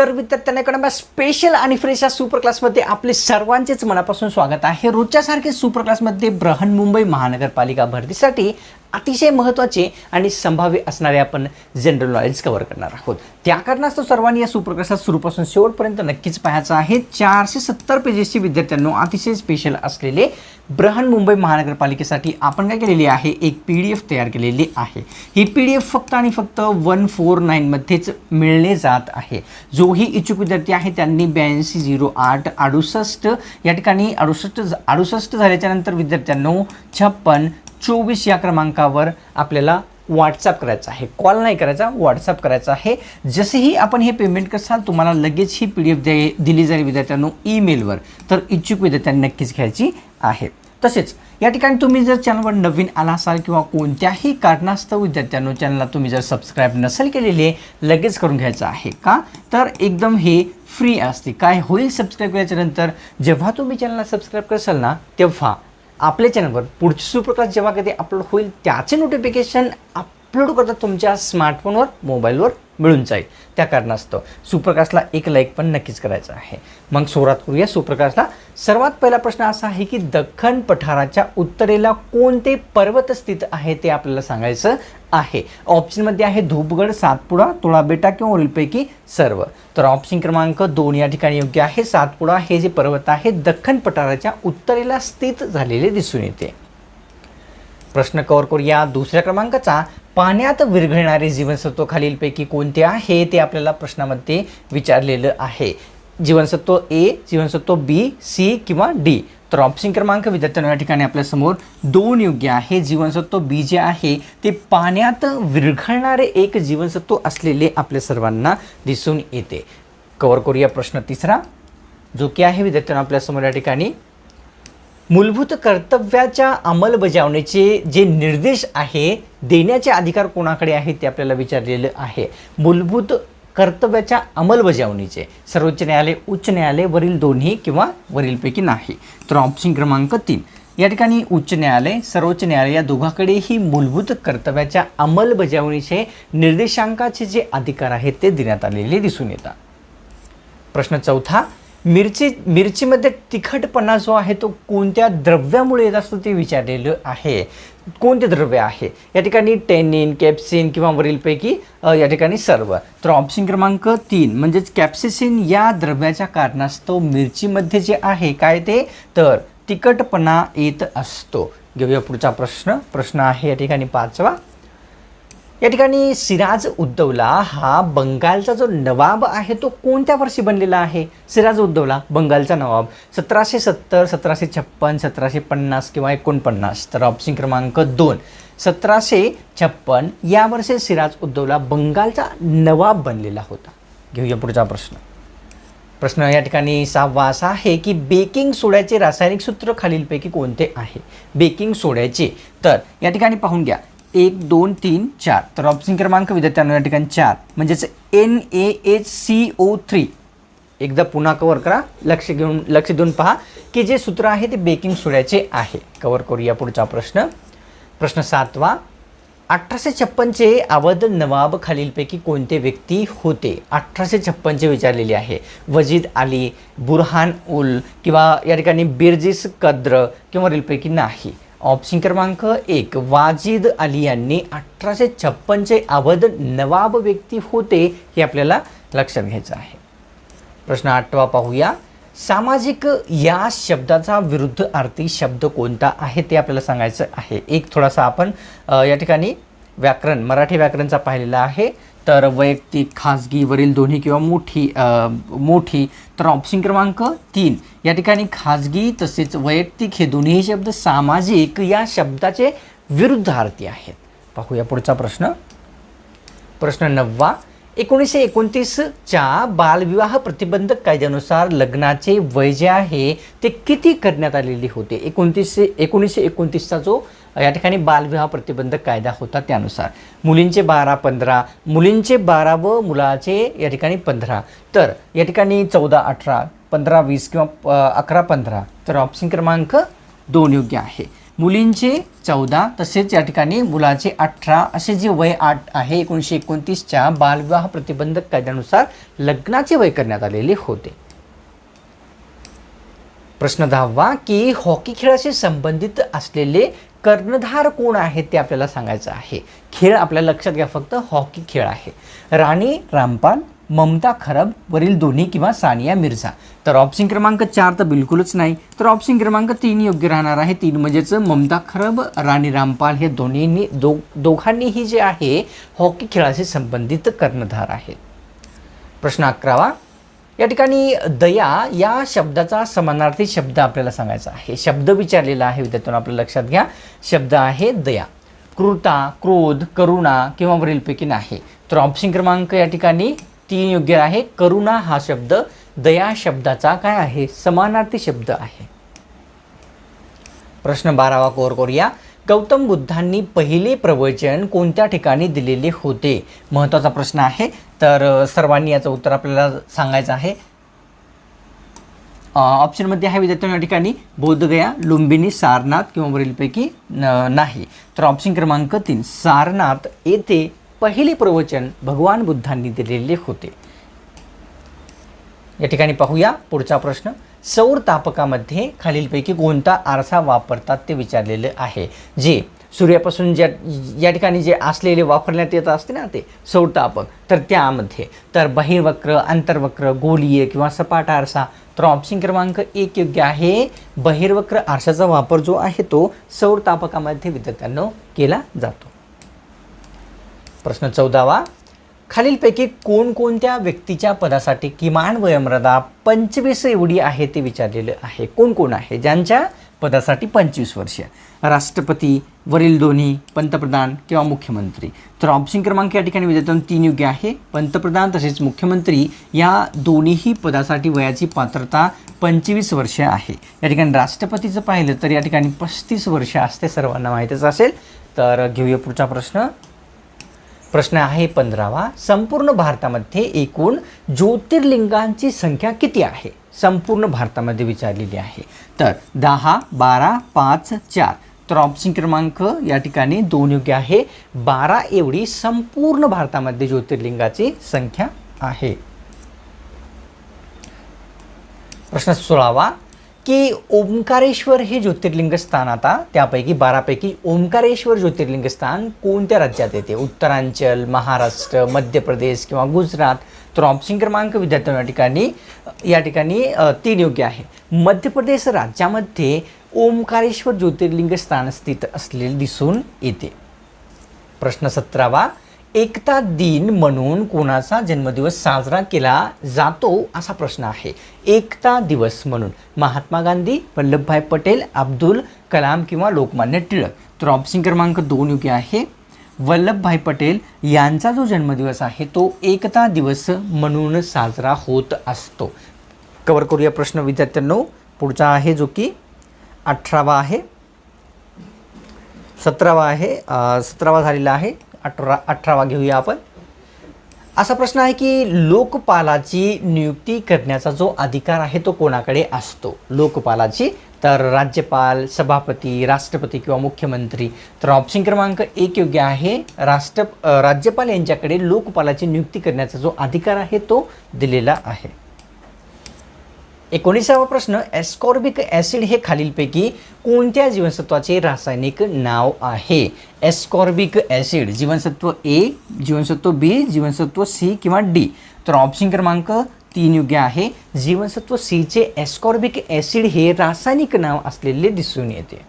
तर विद्यार्थ्यांकडे स्पेशल आणि फ्रेश या सुपर क्लासमध्ये आपले सर्वांचेच मनापासून स्वागत आहे. रोजच्यासारखे सुपर क्लासमध्ये बृहन्मुंबई महानगरपालिका भरतीसाठी अतिशय महत्त्वाचे आणि संभाव्य असणारे आपण जनरल नॉलेज कव्हर करणार आहोत. त्या कारणास्तव सर्वांनी या सुप्रकाशात सुरूपासून शेवटपर्यंत नक्कीच पाहायचं आहे. चारशे सत्तर पेजेसची विद्यार्थ्यांनो अतिशय स्पेशल असलेले बृहन्मुंबई महानगरपालिकेसाठी आपण काय केलेली आहे? एक पी डी एफ तयार केलेली आहे. ही पी डी एफ फक्त आणि फक्त वन फोर नाईनमध्येच मिळणे जात आहे. जोही इच्छुक विद्यार्थी आहे त्यांनी ब्याऐंशी झिरो आठ अडुसष्ट या ठिकाणी अडुसष्ट अडुसष्ट झाल्याच्यानंतर विद्यार्थ्यांनो छप्पन चोवीस या क्रमांकावर आपल्याला व्हॉट्सअप करायचा आहे. कॉल नाही करायचा व्हॉट्सअप करायचा आहे. जसेही आपण हे पेमेंट करसाल तुम्हाला लगेच ही पी डी एफ दे दिली जाईल विद्यार्थ्यांनो ईमेलवर तर इच्छुक विद्यार्थ्यांनी नक्कीच घ्यायची आहे. तसेच या ठिकाणी तुम्ही जर चॅनलवर नवीन आला असाल किंवा कोणत्याही कारणास्तव विद्यार्थ्यांनो चॅनलला तुम्ही जर सबस्क्राईब नसेल केलेली आहे लगेच करून घ्यायचं आहे का? तर एकदम हे फ्री असते. काय होईल सबस्क्राईब केल्याच्यानंतर जेव्हा तुम्ही चॅनलला सबस्क्राईब करसाल ना तेव्हा आपल्या चॅनलवर पुढची सुप्रकाश जेव्हा कधी अपलोड होईल त्याचे नोटिफिकेशन अपलोड करतात तुमच्या स्मार्टफोनवर मोबाईलवर मिळून जाईल. त्या कारणास्तव सुप्रकाशला एक लाईक पण नक्कीच करायचं आहे. मग सुरुवात करूया. सुप्रकाशला सर्वात पहिला प्रश्न असा आहे की दख्खन पठाराच्या उत्तरेला कोणते पर्वत स्थित आहे ते आपल्याला सांगायचं आहे. ऑप्शनमध्ये आहे धूपगड सातपुडा तुळाबेटा किंवा वरीलपैकी सर्व. तर ऑप्शन क्रमांक दोन या ठिकाणी योग्य आहे. सातपुडा हे जे पर्वत आहे दख्खन पठाराच्या उत्तरेला स्थित झालेले दिसून येते. प्रश्न कव्हर करूया. दुसऱ्या क्रमांकाचा पाण्यात विरघळणारे जीवनसत्व खालीलपैकी कोणते आहे ते आपल्याला प्रश्नामध्ये विचारलेलं आहे. जीवनसत्व ए जीवनसत्व बी सी किंवा डी तर ऑप्शन क्रमांक विद्यार्थ्यांना या ठिकाणी आपल्यासमोर दोन योग्य आहे. जीवनसत्व बी जे आहे ते पाण्यात विरघळणारे एक जीवनसत्व असलेले आपल्या सर्वांना दिसून येते. कव्हर करूया प्रश्न तिसरा. जो की आहे विद्यार्थ्यांना आपल्यासमोर या ठिकाणी मूलभूत कर्तव्याच्या अंमलबजावणीचे जे निर्देश आहे देण्याचे अधिकार कोणाकडे आहेत ते आपल्याला विचारलेलं आहे. मूलभूत कर्तव्याच्या अंमलबजावणीचे. सर्वोच्च न्यायालय उच्च न्यायालय वरील दोन्ही किंवा वरीलपैकी नाही. तर ऑप्शन क्रमांक तीन. या ठिकाणी उच्च न्यायालय सर्वोच्च न्यायालय या दोघांकडेही मूलभूत कर्तव्याच्या अंमलबजावणीचे निर्देशांकाचे जे अधिकार आहेत ते देण्यात आलेले दिसून येतात. प्रश्न चौथा मिरची मिरचीमध्ये तिखटपणा जो आहे तो कोणत्या द्रव्यामुळे येत असतो ते विचारलेलं आहे. कोणते द्रव्य आहे? या ठिकाणी टेनिन कॅप्सिन किंवा वरीलपैकी या ठिकाणी सर्व. तर ऑप्शन क्रमांक तीन म्हणजेच कॅप्सिसिन या द्रव्याच्या कारणास्तव मिरचीमध्ये जे आहे काय ते? तर तिखटपणा येत असतो. घेऊया पुढचा प्रश्न. प्रश्न आहे या ठिकाणी पाचवा. या ठिकाणी सिराज उद्दौला हा बंगालचा जो नवाब आहे तो कोणत्या वर्षी बनलेला आहे? सिराज उद्दौला बंगालचा नवाब. सतराशे सत्तर सतराशे छप्पन सतराशे पन्नास किंवा एकोणपन्नास. तर ऑप्शन क्रमांक दोन. सतराशे छप्पन या वर्षी सिराज उद्दौला बंगालचा नवाब बनलेला होता. घेऊया पुढचा प्रश्न. प्रश्न या ठिकाणी सहावा असा आहे की बेकिंग सोड्याचे रासायनिक सूत्र खालीलपैकी कोणते आहे? बेकिंग सोड्याचे. तर या ठिकाणी पाहून घ्या. एक दोन तीन चार. तर ऑप्शन क्रमांक विद्यार्थ्यांना या ठिकाणी चार. म्हणजेच N A H C O three एकदा पुन्हा कवर करा. लक्ष घेऊन लक्ष देऊन पहा की जे सूत्र आहे ते बेकिंग सोड्याचे आहे. कवर करूया पुढचा प्रश्न. प्रश्न सातवा. अठराशे छप्पनचे अवध नवाब खालीलपैकी कोणते व्यक्ती होते? अठराशे छप्पनचे विचारलेले आहे. वजीद अली बुरहान उल किंवा या ठिकाणी बिरजिस कद्र किंवा वरीलपैकी नाही. ऑप्शन क्रमांक एक वाजिद अली यांनी अठराशे छप्पनचे अवध नवाब व्यक्ती होते हे आपल्याला लक्षात घ्यायचं आहे. प्रश्न आठवा पाहूया. सामाजिक या शब्दाचा विरुद्ध अर्थी शब्द कोणता आहे ते आपल्याला सांगायचं आहे. एक थोडासा आपण या ठिकाणी व्याकरण मराठी व्याकरणचा पाहिलेला आहे. तर वैयक्तिक खाजगीवरील दोन्ही किंवा मोठी मोठी तर ऑप्शन क्रमांक तीन. या ठिकाणी खाजगी तसेच वैयक्तिक हे दोन्ही शब्द सामाजिक या शब्दाचे विरुद्धार्थी आहेत. पाहूया पुढचा प्रश्न. प्रश्न नववा. एकोणीसशे एकोणतीसच्या बालविवाह प्रतिबंधक कायद्यानुसार लग्नाचे वय जे आहे ते किती करण्यात आलेले होते? एकोणतीसशे एकोणीसशे एकोणतीसचा जो या ठिकाणी बालविवाह प्रतिबंधक कायदा होता त्यानुसार. मुलींचे बारा पंधरा. मुलींचे बारा व मुलाचे या ठिकाणी पंधरा. तर या ठिकाणी चौदा अठरा पंधरा वीस किंवा अकरा पंधरा. तर ऑप्शन क्रमांक दोन योग्य आहे. मुलींचे चौदा तसेच या ठिकाणी मुलाचे अठरा असे जे वय आठ आहे एकोणीसशे एकोणतीसच्या बालविवाह प्रतिबंधक कायद्यानुसार लग्नाचे वय करण्यात आलेले होते. प्रश्न दहावा की हॉकी खेळाशी संबंधित असलेले कर्णधार कोण आहेत ते आपल्याला सांगायचं आहे. खेळ आपल्या लक्षात घ्या फक्त हॉकी खेळ आहे. राणी रामपाल ममता खरब वरील दोन्ही किंवा सानिया मिर्झा. तर ऑप्शन क्रमांक चार तर बिलकुलच नाही. तर ऑप्शन क्रमांक तीन योग्य राहणार आहे. तीन म्हणजेच ममता खरब राणी रामपाल हे दोन्हींनी दो दोघांनीही जे आहे हॉकी खेळाशी संबंधित कर्णधार आहेत. प्रश्न अकरावा. या ठिकाणी दया या शब्दाचा समानार्थी शब्द आपल्याला सांगायचा आहे. शब्द विचारलेला आहे विद्यार्थ्यांना आपल्या लक्षात घ्या. शब्द आहे दया. क्रूरता क्रोध करुणा किंवा वरीलपैकी नाही. तर ऑप्शन क्रमांक या ठिकाणी तीन योग्य आहे. करुणा हा शब्द दया शब्दाचा काय आहे? समानार्थी शब्द आहे. प्रश्न बारावा कोर करूया. गौतम बुद्धांनी पहिले प्रवचन कोणत्या ठिकाणी दिलेले होते? महत्त्वाचा प्रश्न आहे. तर सर्वांनी याचं उत्तर आपल्याला सांगायचं आहे. ऑप्शनमध्ये आहे विद्यार्थ्यांना या ठिकाणी बोधगया लुंबिनी सारनाथ किंवा वरीलपैकी न- नाही. तर ऑप्शन क्रमांक तीन सारनाथ येथे पहिले प्रवचन भगवान बुद्धांनी दिलेले होते. या ठिकाणी पाहूया पुढचा प्रश्न. सौर तापकामध्ये खालीलपैकी कोणता आरसा वापरतात ते विचारलेलं आहे. जे सूर्यापासून ज्या या ठिकाणी जे असलेले वापरण्यात येत असते ना ते सौर तापक तर त्यामध्ये तर बहिर्वक्र आंतरवक्र गोलीय किंवा सपाट आरसा तर ऑप्शन क्रमांक एक योग्य आहे. बहिर्वक्र आरशाचा वापर जो आहे तो सौर तापकामध्ये केला जातो. प्रश्न चौदावा. खालीलपैकी कोणकोणत्या व्यक्तीच्या पदासाठी किमान वयमर्यादा पंचवीस एवढी आहे ते विचारलेलं आहे? कोण कोण आहे? ज्यांच्या पदासाठी पंचवीस वर्ष राष्ट्रपती वरील दोन्ही पंतप्रधान किंवा मुख्यमंत्री. तर ऑप्शन क्रमांक या ठिकाणी विद्यार्थ्यांना तीन योग्य आहे. पंतप्रधान तसेच मुख्यमंत्री या दोन्हीही पदासाठी वयाची पात्रता पंचवीस वर्ष आहे. या ठिकाणी राष्ट्रपतीचं पाहिलं तर या ठिकाणी पस्तीस वर्ष असते सर्वांना माहीतच असेल. तर घेऊया पुढचा प्रश्न. प्रश्न आहे पंधरावा. संपूर्ण भारतामध्ये एकूण ज्योतिर्लिंगांची संख्या किती आहे? संपूर्ण भारतामध्ये विचारलेली आहे. तर दहा बारा पाच चार. तर ऑप्शन क्रमांक या ठिकाणी दोन योग्य आहे. बारा एवढी संपूर्ण भारतामध्ये ज्योतिर्लिंगाची संख्या आहे. प्रश्न सोळावा. की ओंकारेश्वर हे ज्योतिर्लिंग स्थान आता त्यापैकी बारापैकी ओंकारेश्वर ज्योतिर्लिंग स्थान कोणत्या राज्यात येते? उत्तरांचल महाराष्ट्र मध्य प्रदेश किंवा गुजरात? तर ऑप्शन क्रमांक विद्यार्थ्यांना या ठिकाणी या ठिकाणी तीन योग्य आहे. मध्य प्रदेश राज्यामध्ये ओंकारेश्वर ज्योतिर्लिंग स्थान स्थित असलेले दिसून येते. प्रश्न सतरावा एकता दिन म्हणून कोणाचा जन्मदिवस साजरा केला जातो असा प्रश्न आहे. एकता दिवस म्हणून महात्मा गांधी वल्लभभाई पटेल अब्दुल कलाम किंवा लोकमान्य टिळक. तर ऑप्शन क्रमांक दोन योग्य आहे. वल्लभभाई पटेल यांचा जो जन्मदिवस आहे तो एकता दिवस म्हणून साजरा होत असतो. कवर करूया प्रश्न विद्यार्थ्यांनो. पुढचा आहे जो की अठरावा आहे. सतरावा आहे सतरावा झालेला आहे. अठरा अठरावा घेऊया आपण. असा प्रश्न आहे की लोकपालाची नियुक्ती करण्याचा जो अधिकार आहे तो कोणाकडे असतो? लोकपालाची तर राज्यपाल सभापती राष्ट्रपती किंवा मुख्यमंत्री. तर ऑप्शन क्रमांक एक योग्य आहे. राष्ट्र राज्यपाल यांच्याकडे लोकपालाची नियुक्ती करण्याचा जो अधिकार आहे तो दिलेला आहे. एकोणीसावा प्रश्न एस्कॉर्बिक ॲसिड हे खालीलपैकी कोणत्या जीवनसत्वाचे रासायनिक नाव आहे? एस्कॉर्बिक ॲसिड जीवनसत्व ए जीवनसत्व बी जीवनसत्व सी किंवा डी तर ऑप्शन क्रमांक तीन योग्य आहे. जीवनसत्व सीचे एस्कॉर्बिक ॲसिड हे रासायनिक नाव असलेले दिसून येते.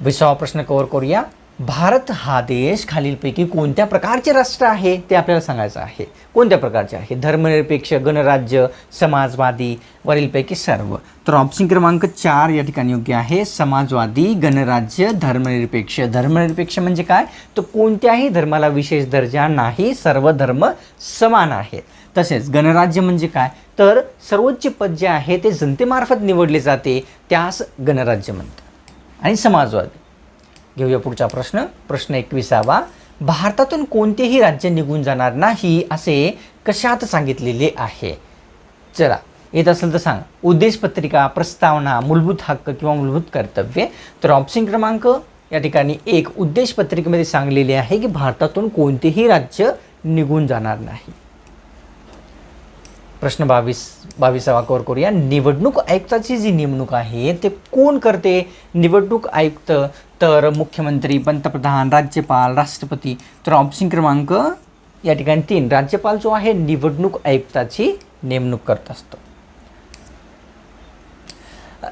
विसावा प्रश्न कव्हर करूया. भारत हा देश खालीलपैकी कोणत्या प्रकारचे राष्ट्र आहे ते आपल्याला सांगायचं आहे? कोणत्या प्रकारचे आहे? धर्मनिरपेक्ष गणराज्य समाजवादी वरीलपैकी सर्व. तर ऑप्शन क्रमांक चार या ठिकाणी योग्य आहे. समाजवादी गणराज्य धर्मनिरपेक्ष. धर्मनिरपेक्ष म्हणजे काय? तर कोणत्याही धर्माला विशेष दर्जा नाही. सर्व धर्म समान आहेत. तसेच गणराज्य म्हणजे काय? तर सर्वोच्च पद जे आहे ते जनतेमार्फत निवडले जाते. त्यास गणराज्य म्हणतात. आणि समाजवादी. घेऊया पुढचा प्रश्न. प्रश्न एकविसावा. भारतातून कोणतेही राज्य निघून जाणार नाही असे कशात सांगितलेले आहे? चला येत असेल तर सांग. उद्देश पत्रिका प्रस्तावना मूलभूत हक्क किंवा मूलभूत कर्तव्य? तर ऑप्शन क्रमांक या ठिकाणी एक. उद्देश पत्रिकेमध्ये सांगलेले आहे की भारतातून कोणतेही राज्य निघून जाणार नाही. प्रश्न बावीस बावीसावा कवर करूया. निवडणूक आयुक्ताची जी नेमणूक आहे ते कोण करते? निवडणूक आयुक्त तर मुख्यमंत्री पंतप्रधान राज्यपाल राष्ट्रपती तर ऑप्शन क्रमांक या ठिकाणी तीन. राज्यपाल जो आहे निवडणूक आयुक्ताची नेमणूक करत असतो.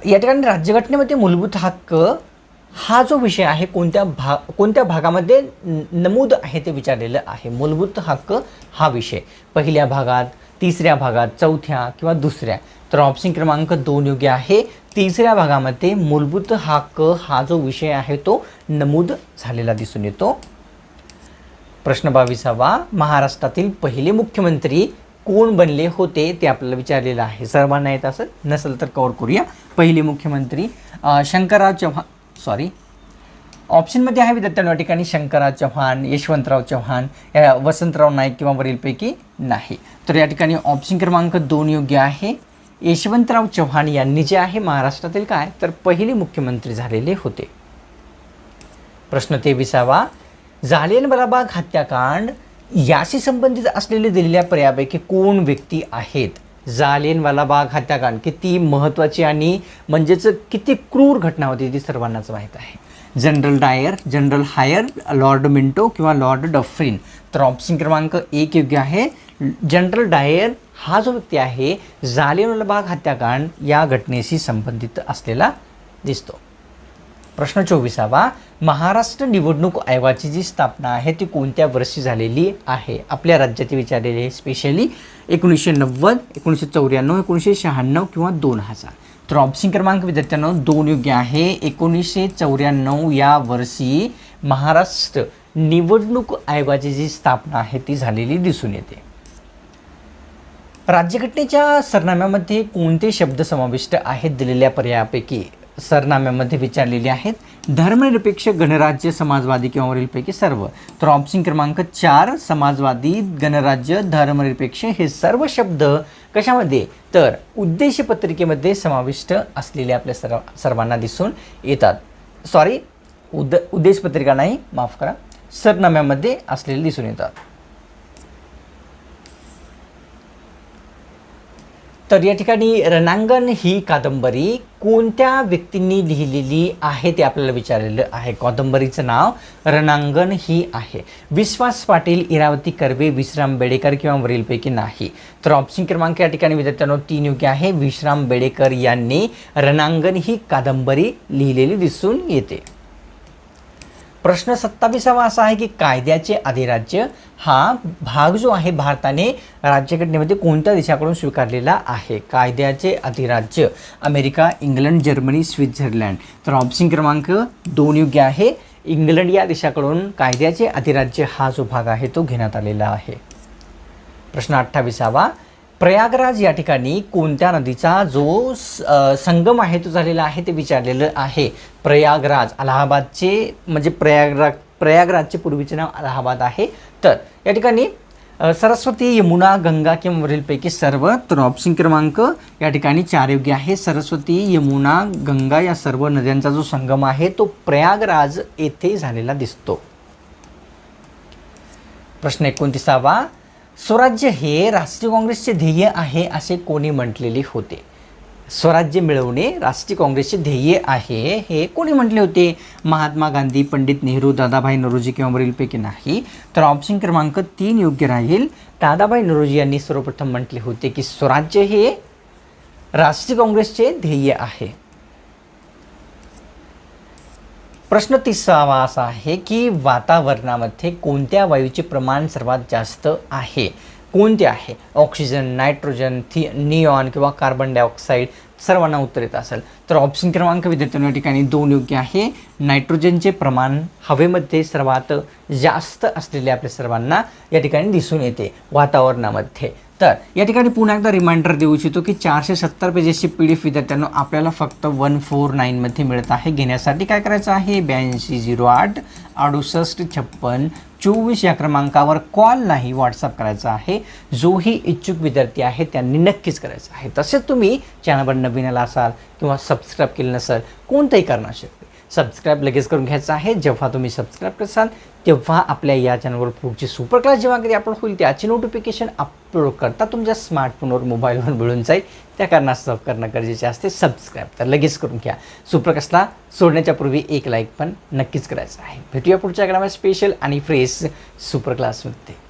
या ठिकाणी राज्यघटनेमध्ये मूलभूत हक्क हा जो विषय आहे कोणत्या भा कोणत्या भागामध्ये नमूद आहे ते विचारलेलं आहे. मूलभूत हक्क हा विषय. पहिल्या भागात तिसऱ्या भागात चौथ्या किंवा दुसऱ्या. तर ऑप्शन क्रमांक दोन योग्य आहे. तिसऱ्या भागामध्ये मूलभूत हक्क हा जो विषय आहे तो नमूद झालेला दिसून येतो. प्रश्न बावीसावा. महाराष्ट्रातील पहिले मुख्यमंत्री कोण बनले होते ते आपल्याला विचारलेलं आहे. सर्वांना येत असं नसेल तर कवर करूया. पहिले मुख्यमंत्री शंकरराव चव्हाण सॉरी ऑप्शनमध्ये आहे विद्यार्थ्यांना या ठिकाणी शंकरराव चव्हाण यशवंतराव चव्हाण या वसंतराव नाईक किंवा वरीलपैकी नाही. तर या ठिकाणी ऑप्शन क्रमांक दोन योग्य आहे. यशवंतराव चव्हाण यांनी जे आहे महाराष्ट्रातील काय तर पहिले मुख्यमंत्री झालेले होते. प्रश्न तेविसावा जालियनवालाबाग हत्याकांड याशी संबंधित असलेले दिलेल्या पर्यायापैकी कोण व्यक्ती आहेत? जालियनवालाबाग हत्याकांड किती महत्त्वाची आणि म्हणजेच किती क्रूर घटना होती ती सर्वांनाच माहीत आहे. General Dyer general higher Lord Minto किंवा लॉर्ड डफरीन. तर ऑप्शन क्रमांक एक योग्य आहे. जनरल डायर हा जो व्यक्ती आहे जालियनवालाबाग हत्याकांड या घटनेशी संबंधित असलेला दिसतो. प्रश्न चोवीसावा महाराष्ट्र निवडणूक आयोगाची जी स्थापना आहे ती कोणत्या वर्षी झालेली आहे? आपल्या राज्यात विचारलेली आहे स्पेशली एकोणीसशे नव्वद एकोणीसशे चौऱ्याण्णव एकोणीसशे शहाण्णव किंवा दोन हजार. तर ऑप्शन क्रमांक विद्यार्थ्यांना दोन योग्य आहे. एकोणीसशे चौऱ्याण्णव या वर्षी महाराष्ट्र निवडणूक आयोगाची जी स्थापना आहे ती झालेली दिसून येते. राज्यघटनेच्या सरनाम्यामध्ये कोणते शब्द समाविष्ट आहेत दिलेल्या पर्यायापैकी सरनाम्यामध्ये विचारलेले आहेत? धर्मनिरपेक्ष गणराज्य समाजवादी किंवा वरीलपैकी सर्व. तर ऑप्शन क्रमांक चार समाजवादी गणराज्य धर्मनिरपेक्ष हे सर्व शब्द कशामध्ये? तर उद्देशपत्रिकेमध्ये समाविष्ट असलेले आपल्या सर्व सर्वांना दिसून येतात. सॉरी उद उद्देशपत्रिका नाही माफ करा. सरनाम्यामध्ये असलेले दिसून येतात. तर या ठिकाणी रणांगण ही कादंबरी कोणत्या व्यक्तींनी लिहिलेली आहे ते आपल्याला विचारलेलं आहे. कादंबरीचं नाव रणांगण ही आहे. विश्वास पाटील इरावती कर्वे विश्राम बेडेकर किंवा वरीलपैकी नाही. तर ऑप्शन क्रमांक या ठिकाणी विद्यार्थ्यांनो तीन योग्य आहे. विश्राम बेडेकर यांनी रणांगण ही कादंबरी लिहिलेली दिसून येते. प्रश्न सत्तावीसावा असा आहे की कायद्याचे अधिराज्य हा भाग जो आहे भारताने राज्यघटनेमध्ये म्हणजे कोणत्या देशाकडून स्वीकारलेला आहे? कायद्याचे अधिराज्य अमेरिका इंग्लंड जर्मनी स्वित्झर्लंड. तर ऑप्शन क्रमांक दोन योग्य आहे. इंग्लंड या देशाकडून कायद्याचे अधिराज्य हा जो भाग आहे तो घेण्यात आलेला आहे. प्रश्न अठ्ठावीसावा प्रयागराज या ठिकाणी कोणत्या नदीचा जो स- संगम आहे तो झालेला आहे ते विचारलेलं आहे. प्रयागराज अलाहाबादचे म्हणजे प्रयागराज प्रयागराजचे पूर्वीचे नाव अलाहाबाद आहे. तर या ठिकाणी सरस्वती यमुना गंगा किंवा वरीलपैकी सर्व तर ऑप्शन क्रमांक या ठिकाणी चार योग्य आहे. सरस्वती यमुना गंगा या सर्व नद्यांचा जो संगम आहे तो प्रयागराज येथे झालेला दिसतो. प्रश्न एकोणतीसावा स्वराज्य हे राष्ट्रीय काँग्रेसचे ध्येय आहे असे कोणी म्हटलेले होते. स्वराज्य मिळवणे राष्ट्रीय काँग्रेसचे ध्येय आहे हे कोणी म्हटले होते? महात्मा गांधी पंडित नेहरू दादाभाई नरोजी किंवा वरीलपैकी नाही. तर ऑप्शन क्रमांक तीन योग्य राहील. दादाभाई नरोजी यांनी सर्वप्रथम म्हटले होते की स्वराज्य हे राष्ट्रीय काँग्रेसचे ध्येय आहे. प्रश्न तिसावा असा आहे की वातावरणामध्ये कोणत्या वायूचे प्रमाण सर्वात जास्त आहे? कोणते आहे? ऑक्सिजन नायट्रोजन थि निऑन किंवा कार्बन डायऑक्साईड सर्वांना उत्तर येत असेल. तर ऑप्शन क्रमांक विद्यार्थ्यांना या ठिकाणी दोन योग्य आहे. नायट्रोजनचे प्रमाण हवेमध्ये सर्वात जास्त असलेले आपल्या सर्वांना या ठिकाणी दिसून येते वातावरणामध्ये. तर या ठिकाणी पुन्हा एकदा रिमाइंडर देऊ इच्छितो की चारशे सत्तर पेजेसची पी डी एफ विद्यार्थ्यांना आपल्याला फक्त वन फोर नाईनमध्ये मिळत आहे. घेण्यासाठी काय करायचं आहे? ब्याऐंशी झिरो आठ अडुसष्ट छप्पन चोवीस या क्रमांकावर कॉल नाही व्हॉट्सअप करायचा आहे. जोही इच्छुक विद्यार्थी आहे त्यांनी नक्कीच करायचं आहे. तसेच तुम्ही चॅनलवर नवीन आला असाल किंवा सबस्क्राईब केलं नसाल कोणतंही कारण शकते सबस्क्राईब लगेच करून घ्यायचं आहे. जेव्हा तुम्ही सबस्क्राईब करसाल तेव्हा आपल्या या चॅनलवर पुढची सुपर क्लास जेव्हा कधी आपण होईल त्याची नोटिफिकेशन अपलोड करता तुमच्या स्मार्टफोनवर मोबाईलवर मिळून जाईल. त्या कारणास्तव करणं गरजेचे असते. सबस्क्राईब तर लगेच करून घ्या. सुपर क्लासला सोडण्याच्या पूर्वी एक लाईक पण नक्कीच करायचं आहे. भेटूया पुढच्या ग्रामा स्पेशल आणि फ्रेश सुपर क्लासमध्ये